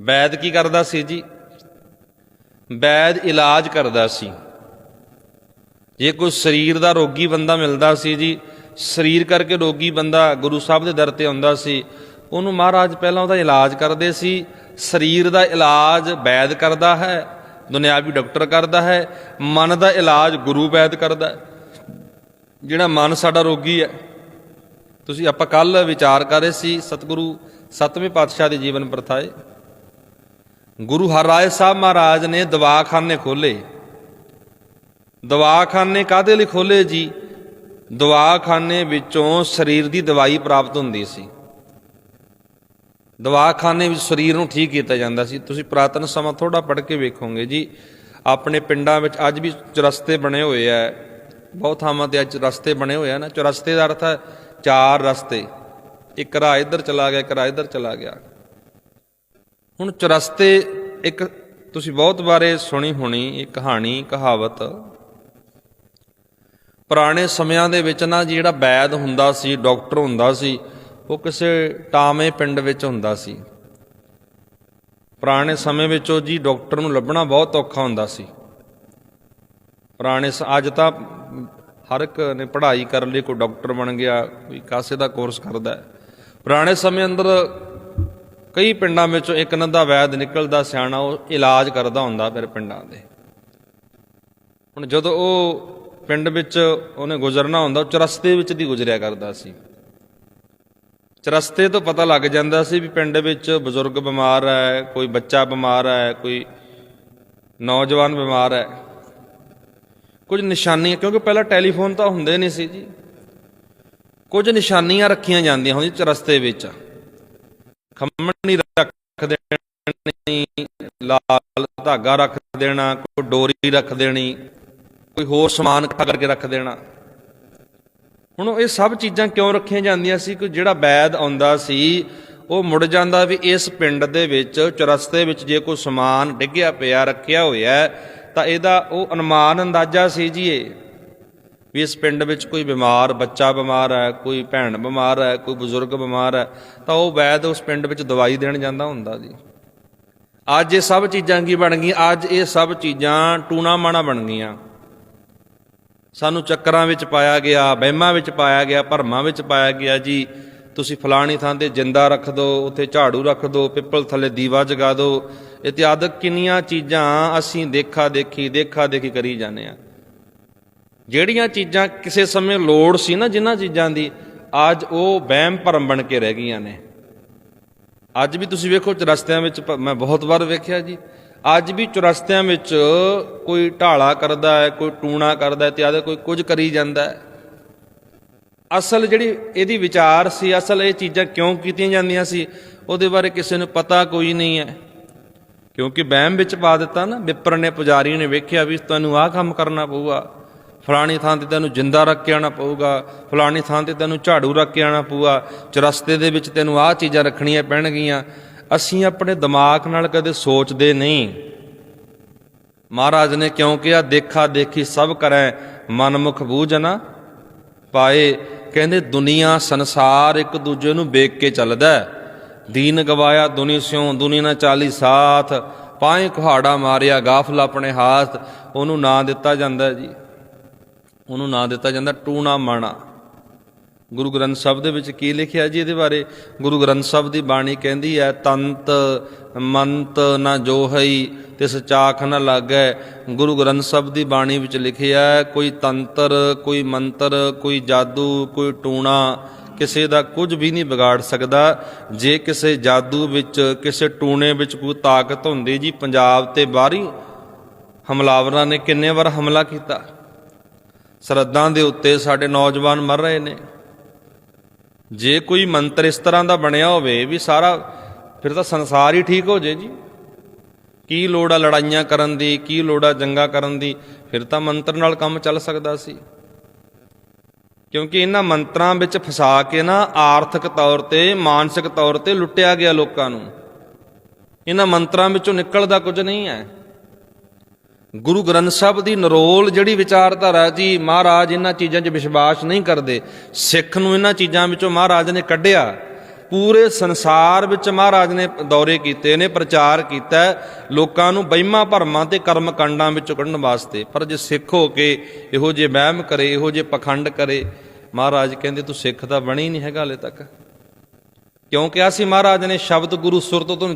ਵੈਦ ਕੀ ਕਰਦਾ ਸੀ ਜੀ? ਵੈਦ ਇਲਾਜ ਕਰਦਾ ਸੀ। ਜੇ ਕੋਈ ਸਰੀਰ ਦਾ ਰੋਗੀ ਬੰਦਾ ਮਿਲਦਾ ਸੀ ਜੀ, ਸਰੀਰ ਕਰਕੇ ਰੋਗੀ ਬੰਦਾ ਗੁਰੂ ਸਾਹਿਬ ਦੇ ਦਰ ਤੇ ਆਉਂਦਾ ਸੀ, ਉਹਨੂੰ ਮਹਾਰਾਜ ਪਹਿਲਾਂ ਉਹਦਾ ਇਲਾਜ ਕਰਦੇ ਸੀ। ਸਰੀਰ ਦਾ ਇਲਾਜ ਵੈਦ ਕਰਦਾ ਹੈ, ਦੁਨਿਆਵੀ ਡਾਕਟਰ ਕਰਦਾ ਹੈ, ਮਨ ਦਾ ਇਲਾਜ ਗੁਰੂ ਵੈਦ ਕਰਦਾ ਹੈ। ਜਿਹੜਾ ਮਨ ਸਾਡਾ ਰੋਗੀ ਹੈ, ਤੁਸੀਂ ਆਪਾਂ ਕੱਲ ਵਿਚਾਰ ਕਰ ਰਹੇ ਸੀ, ਸਤਿਗੁਰੂ ਸਤਵੇਂ ਪਾਤਸ਼ਾਹ ਦੇ ਜੀਵਨ ਪ੍ਰਥਾਏ। ਗੁਰੂ ਹਰਿਰਾਏ ਸਾਹਿਬ ਮਹਾਰਾਜ ਨੇ ਦਵਾਖਾਨੇ ਖੋਲੇ। ਦਵਾਖਾਨੇ ਕਾਦੇ ਲਈ ਖੋਲੇ ਜੀ? ਦਵਾਖਾਨੇ ਵਿੱਚੋਂ ਸਰੀਰ ਦੀ ਦਵਾਈ ਪ੍ਰਾਪਤ ਹੁੰਦੀ ਸੀ। ਦਵਾਖਾਨੇ ਵਿੱਚ ਸਰੀਰ ਨੂੰ ਠੀਕ ਕੀਤਾ ਜਾਂਦਾ ਸੀ। ਤੁਸੀਂ ਪ੍ਰਾਤਨ ਸਮਾਂ ਥੋੜਾ ਪੜ੍ਹ ਕੇ ਵੇਖੋਗੇ ਜੀ। ਆਪਣੇ ਪਿੰਡਾਂ ਵਿੱਚ ਅੱਜ ਵੀ ਚੁਰਸਤੇ ਬਣੇ ਹੋਏ ਆ ਬਹੁਤ ਥਾਵਾਂ ਤੇ ਅੱਜ ਰਸਤੇ ਬਣੇ ਹੋਏ ਆ ਨਾ। ਚੁਰਸਤੇ ਦਾ ਅਰਥ ਹੈ ਚਾਰ ਰਸਤੇ। ਇੱਕ ਰਾਹ ਇੱਧਰ ਚਲਾ ਗਿਆ, ਇੱਕ ਰਾਹ ਇੱਧਰ ਚਲਾ ਗਿਆ। ਹੁਣ ਚੁਰਸਤੇ ਇੱਕ ਤੁਸੀਂ ਬਹੁਤ ਬਾਰੇ ਸੁਣੀ ਹੋਣੀ, ਇਹ ਕਹਾਣੀ, ਕਹਾਵਤ। ਪੁਰਾਣੇ ਸਮਿਆਂ ਦੇ ਵਿੱਚ ਨਾ ਜਿਹੜਾ ਵੈਦ ਹੁੰਦਾ ਸੀ, ਡਾਕਟਰ ਹੁੰਦਾ ਸੀ, ਉਹ ਕਿਸੇ ਟਾਵੇਂ ਪਿੰਡ ਵਿੱਚ ਹੁੰਦਾ ਸੀ। ਪੁਰਾਣੇ ਸਮੇਂ ਵਿੱਚ ਉਹ ਜੀ ਡਾਕਟਰ ਨੂੰ ਲੱਭਣਾ ਬਹੁਤ ਔਖਾ ਹੁੰਦਾ ਸੀ। ਪੁਰਾਣੇ ਸ- ਅੱਜ ਤਾਂ ਹਰ ਇੱਕ ਨੇ ਪੜ੍ਹਾਈ ਕਰਨ ਲਈ ਕੋਈ ਡਾਕਟਰ ਬਣ ਗਿਆ, ਕੋਈ ਕਾਸੇ ਦਾ ਕੋਰਸ ਕਰਦਾ। ਪੁਰਾਣੇ ਸਮੇਂ ਅੰਦਰ ਕਈ ਪਿੰਡਾਂ ਵਿੱਚੋਂ ਇੱਕ ਨੰਦਾ ਵੈਦ ਨਿਕਲਦਾ, ਸਿਆਣਾ ਉਹ ਇਲਾਜ ਕਰਦਾ ਹੁੰਦਾ ਫਿਰ ਪਿੰਡਾਂ ਦੇ। ਹੁਣ ਜਦੋਂ ਉਹ ਪਿੰਡ ਵਿੱਚ ਉਹਨੇ ਗੁਜ਼ਰਨਾ ਹੁੰਦਾ, ਉਹ ਚਰਸਤੇ ਵਿੱਚ ਦੀ ਗੁਜ਼ਰਿਆ ਕਰਦਾ ਸੀ। ਚਰਸਤੇ ਤੋਂ ਪਤਾ ਲੱਗ ਜਾਂਦਾ ਸੀ ਵੀ ਪਿੰਡ ਵਿੱਚ ਬਜ਼ੁਰਗ ਬਿਮਾਰ ਹੈ, ਕੋਈ ਬੱਚਾ ਬਿਮਾਰ ਹੈ, ਕੋਈ ਨੌਜਵਾਨ ਬਿਮਾਰ ਹੈ। ਕੁਝ ਨਿਸ਼ਾਨੀਆਂ, ਕਿਉਂਕਿ ਪਹਿਲਾਂ ਟੈਲੀਫੋਨ ਤਾਂ ਹੁੰਦੇ ਨਹੀਂ ਸੀ ਜੀ। ਕੁਝ ਨਿਸ਼ਾਨੀਆਂ ਰੱਖੀਆਂ ਜਾਂਦੀਆਂ ਹੁੰਦੀਆਂ ਚਰਸਤੇ ਵਿੱਚ। ਖੰਮਣੀ ਰੱਖ ਦੇਣੀ, ਲਾਲ ਧਾਗਾ ਰੱਖ ਦੇਣਾ, ਕੋਈ ਡੋਰੀ ਰੱਖ ਦੇਣੀ, ਕੋਈ ਹੋਰ ਸਮਾਨ ਇਕੱਠਾ ਕਰਕੇ ਰੱਖ ਦੇਣਾ। ਹੁਣ ਇਹ ਸਭ ਚੀਜ਼ਾਂ ਕਿਉਂ ਰੱਖੀਆਂ ਜਾਂਦੀਆਂ ਸੀ? ਕਿ ਜਿਹੜਾ ਵੈਦ ਆਉਂਦਾ ਸੀ, ਉਹ ਮੁੜ ਜਾਂਦਾ ਵੀ ਇਸ ਪਿੰਡ ਦੇ ਵਿੱਚ, ਚੁਰਸਤੇ ਵਿੱਚ ਜੇ ਕੋਈ ਸਮਾਨ ਡਿੱਗਿਆ ਪਿਆ, ਰੱਖਿਆ ਹੋਇਆ, ਤਾਂ ਇਹਦਾ ਉਹ ਅਨੁਮਾਨ ਅੰਦਾਜ਼ਾ ਸੀ ਜੀ ਇਹ। ਵੀ ਇਸ ਪਿੰਡ ਵਿੱਚ ਕੋਈ ਬਿਮਾਰ, ਬੱਚਾ ਬਿਮਾਰ ਹੈ, ਕੋਈ ਭੈਣ ਬਿਮਾਰ ਹੈ, ਕੋਈ ਬਜ਼ੁਰਗ ਬਿਮਾਰ ਹੈ, ਤਾਂ ਉਹ ਵੈਦ ਉਸ ਪਿੰਡ ਵਿੱਚ ਦਵਾਈ ਦੇਣ ਜਾਂਦਾ ਹੁੰਦਾ ਜੀ। ਅੱਜ ਇਹ ਸਭ ਚੀਜ਼ਾਂ ਕੀ ਬਣ ਗਈਆਂ? ਅੱਜ ਇਹ ਸਭ ਚੀਜ਼ਾਂ ਟੂਣਾ ਮਾਣਾ ਬਣ ਗਈਆਂ। ਸਾਨੂੰ ਚੱਕਰਾਂ ਵਿੱਚ ਪਾਇਆ ਗਿਆ, ਵਹਿਮਾਂ ਵਿੱਚ ਪਾਇਆ ਗਿਆ, ਭਰਮਾਂ ਵਿੱਚ ਪਾਇਆ ਗਿਆ ਜੀ। ਤੁਸੀਂ ਫਲਾਣੀ ਥਾਂ ਤੇ ਜਿੰਦਾ ਰੱਖ ਦਿਓ ਉੱਥੇ ਝਾੜੂ ਰੱਖ ਦਿਓ ਪਿੱਪਲ ਥੱਲੇ ਦੀਵਾ ਜਗਾ ਦਿਓ ਇਤਿਆਦਿਕ ਕਿੰਨੀਆਂ ਚੀਜ਼ਾਂ ਅਸੀਂ ਦੇਖਾ ਦੇਖੀ ਦੇਖਾ ਦੇਖੀ ਕਰੀ ਜਾਂਦੇ ਆ ਜਿਹੜੀਆਂ ਚੀਜ਼ਾਂ ਕਿਸੇ ਸਮੇਂ ਲੋੜ ਸੀ ਨਾ ਜਿਨ੍ਹਾਂ ਚੀਜ਼ਾਂ ਦੀ, ਅੱਜ ਉਹ ਵਹਿਮ ਭਰਮ ਬਣ ਕੇ ਰਹਿ ਗਈਆਂ ਨੇ। ਅੱਜ ਵੀ ਤੁਸੀਂ ਵੇਖੋ ਚਰਸਤਿਆਂ ਵਿੱਚ ਮੈਂ ਬਹੁਤ ਵਾਰ ਵੇਖਿਆ ਜੀ, ਅੱਜ ਵੀ ਚੁਰਸਤਿਆਂ ਵਿੱਚ ਕੋਈ ਢਾਲਾ ਕਰਦਾ ਹੈ, ਕੋਈ ਟੂਣਾ ਕਰਦਾ ਹੈ ਤੇ ਆਦੇ ਕੋਈ ਕੁਝ ਕਰੀ ਜਾਂਦਾ ਹੈ। ਅਸਲ ਜਿਹੜੀ ਇਹਦੀ ਵਿਚਾਰ ਸੀ, ਅਸਲ ਇਹ ਚੀਜ਼ਾਂ ਕਿਉਂ ਕੀਤੀਆਂ ਜਾਂਦੀਆਂ ਸੀ, ਉਹਦੇ ਬਾਰੇ ਕਿਸੇ ਨੂੰ ਪਤਾ ਕੋਈ ਨਹੀਂ ਹੈ। ਕਿਉਂਕਿ ਵਹਿਮ ਵਿੱਚ ਪਾ ਦਿੱਤਾ ਨਾ, ਵਿਪਰ ਨੇ, ਪੁਜਾਰੀ ਨੇ ਵੇਖਿਆ ਵੀ ਤੁਹਾਨੂੰ ਆਹ ਕੰਮ ਕਰਨਾ ਪਊਗਾ। ਫਲਾਣੀ ਥਾਂ ਤੇ ਤੈਨੂੰ ਜਿੰਦਾ ਰੱਖ ਕੇ ਆਣਾ ਪਊਗਾ, ਫਲਾਣੀ ਥਾਂ ਤੇ ਤੈਨੂੰ ਝਾੜੂ ਰੱਖ ਕੇ ਆਣਾ ਪਊਗਾ ਚਰਸਤੇ ਦੇ ਵਿੱਚ ਤੈਨੂੰ ਆਹ ਚੀਜ਼ਾਂ ਰੱਖਣੀਆਂ ਪੈਣਗੀਆਂ। ਅਸੀਂ ਆਪਣੇ ਦਿਮਾਗ ਨਾਲ ਕਦੇ ਸੋਚਦੇ ਨਹੀਂ। ਮਹਾਰਾਜ ਨੇ ਕਿਉਂ ਕਿਹਾ, ਦੇਖਾ ਦੇਖੀ ਸਭ ਕਰੈ, ਮਨਮੁਖ ਬੂਝਨਾ ਪਾਏ। ਕਹਿੰਦੇ, ਦੁਨੀਆ ਸੰਸਾਰ ਇੱਕ ਦੂਜੇ ਨੂੰ ਵੇਖ ਕੇ ਚੱਲਦਾ ਦੀਨ ਗਵਾਇਆ ਦੁਨੀ ਸਿਉ, ਦੁਨੀ ਨਾ ਚਾਲੀ ਸਾਥ। ਪਾਏ ਕੁਹਾੜਾ ਮਾਰਿਆ, ਗਾਫਲ ਆਪਣੇ ਹਾਥ, ਉਹਨੂੰ ਨਾਂ ਦਿੱਤਾ ਜਾਂਦਾ ਜੀ। ਉਹਨੂੰ ਨਾਂ ਦਿੱਤਾ ਜਾਂਦਾ ਟੂਣਾ ਮਾਣਾ। ਗੁਰੂ ਗ੍ਰੰਥ ਸਾਹਿਬ ਦੇ ਵਿੱਚ ਕੀ ਲਿਖਿਆ ਜੀ ਇਹਦੇ ਬਾਰੇ? ਗੁਰੂ ਗ੍ਰੰਥ ਸਾਹਿਬ ਦੀ ਬਾਣੀ ਕਹਿੰਦੀ ਹੈ, ਤੰਤ ਮੰਤ ਨਾ ਜੋਹਈ, ਤਿਸ ਚਾਖ ਨ ਲਾਗੈ। ਗੁਰੂ ਗ੍ਰੰਥ ਸਾਹਿਬ ਦੀ ਬਾਣੀ ਵਿੱਚ ਲਿਖਿਆ ਕੋਈ ਤੰਤਰ, ਕੋਈ ਮੰਤਰ, ਕੋਈ ਜਾਦੂ, ਕੋਈ ਟੂਣਾ ਕਿਸੇ ਦਾ ਕੁਝ ਵੀ ਨਹੀਂ ਵਿਗਾੜ ਸਕਦਾ। ਜੇ ਕਿਸੇ ਜਾਦੂ ਵਿੱਚ, ਕਿਸੇ ਟੂਣੇ ਵਿੱਚ ਕੋਈ ਤਾਕਤ ਹੁੰਦੀ ਜੀ, ਪੰਜਾਬ ਤੇ ਬਾਹਰੀ ਹਮਲਾਵਰਾਂ ਨੇ ਕਿੰਨੇ ਵਾਰ ਹਮਲਾ ਕੀਤਾ? ਸਰਹੱਦਾਂ ਦੇ ਉੱਤੇ ਸਾਡੇ ਨੌਜਵਾਨ ਮਰ ਰਹੇ ਨੇ। ਜੇ ਕੋਈ ਮੰਤਰ ਇਸ ਤਰ੍ਹਾਂ ਦਾ ਬਣਿਆ ਹੋਵੇ ਵੀ ਸਾਰਾ, ਫਿਰ ਤਾਂ ਸੰਸਾਰ ਹੀ ਠੀਕ ਹੋ ਜੇ ਜੀ। ਕੀ ਲੋੜ ਆ ਲੜਾਈਆਂ ਕਰਨ ਦੀ, ਕੀ ਲੋੜ ਆ ਜੰਗਾਂ ਕਰਨ ਦੀ, ਫਿਰ ਤਾਂ ਮੰਤਰ ਨਾਲ ਕੰਮ ਚੱਲ ਸਕਦਾ ਸੀ। ਕਿਉਂਕਿ ਇਹਨਾਂ ਮੰਤਰਾਂ ਵਿੱਚ ਫਸਾ ਕੇ ਨਾ ਆਰਥਿਕ ਤੌਰ ਤੇ, ਮਾਨਸਿਕ ਤੌਰ ਤੇ ਲੁੱਟਿਆ ਗਿਆ ਲੋਕਾਂ ਨੂੰ। ਇਹਨਾਂ ਮੰਤਰਾਂ ਵਿੱਚੋਂ ਨਿਕਲਦਾ ਕੁਝ ਨਹੀਂ ਹੈ। ਗੁਰੂ ਗ੍ਰੰਥ ਸਾਹਿਬ ਦੀ ਨਰੋਲ ਜਿਹੜੀ ਵਿਚਾਰਧਾਰਾ ਜੀ ਮਹਾਰਾਜ ਇਹਨਾਂ ਚੀਜ਼ਾਂ 'ਚ ਵਿਸ਼ਵਾਸ ਨਹੀਂ ਕਰਦੇ, ਸਿੱਖ ਨੂੰ ਇਹਨਾਂ ਚੀਜ਼ਾਂ ਵਿੱਚੋਂ ਮਹਾਰਾਜ ਨੇ ਕੱਢਿਆ। ਪੂਰੇ ਸੰਸਾਰ ਵਿੱਚ ਮਹਾਰਾਜ ਨੇ ਦੌਰੇ ਕੀਤੇ ਨੇ, ਪ੍ਰਚਾਰ ਕੀਤਾ ਲੋਕਾਂ ਨੂੰ ਬਹਿਮਾਂ ਭਰਮਾਂ ਤੇ ਕਰਮ ਕਾਂਡਾਂ ਵਿੱਚੋਂ ਕੱਢਣ ਵਾਸਤੇ। ਪਰ ਜੇ ਸਿੱਖ ਹੋ ਕੇ ਇਹੋ ਜਿਹੇ ਵਹਿਮ ਕਰੇ, ਇਹੋ ਜਿਹੇ ਪਖੰਡ ਕਰੇ, ਮਹਾਰਾਜ ਕਹਿੰਦੇ ਤੂੰ ਸਿੱਖ ਤਾਂ ਬਣੀ ਨਹੀਂ ਹੈਗਾ ਹਲੇ ਤੱਕ। ਕਿਉਂ ਕਿਹਾ ਸੀ ਮਹਾਰਾਜ ਨੇ ਸ਼ਬਦ ਗੁਰੂ ਸੁਰਤ ਤੋਂ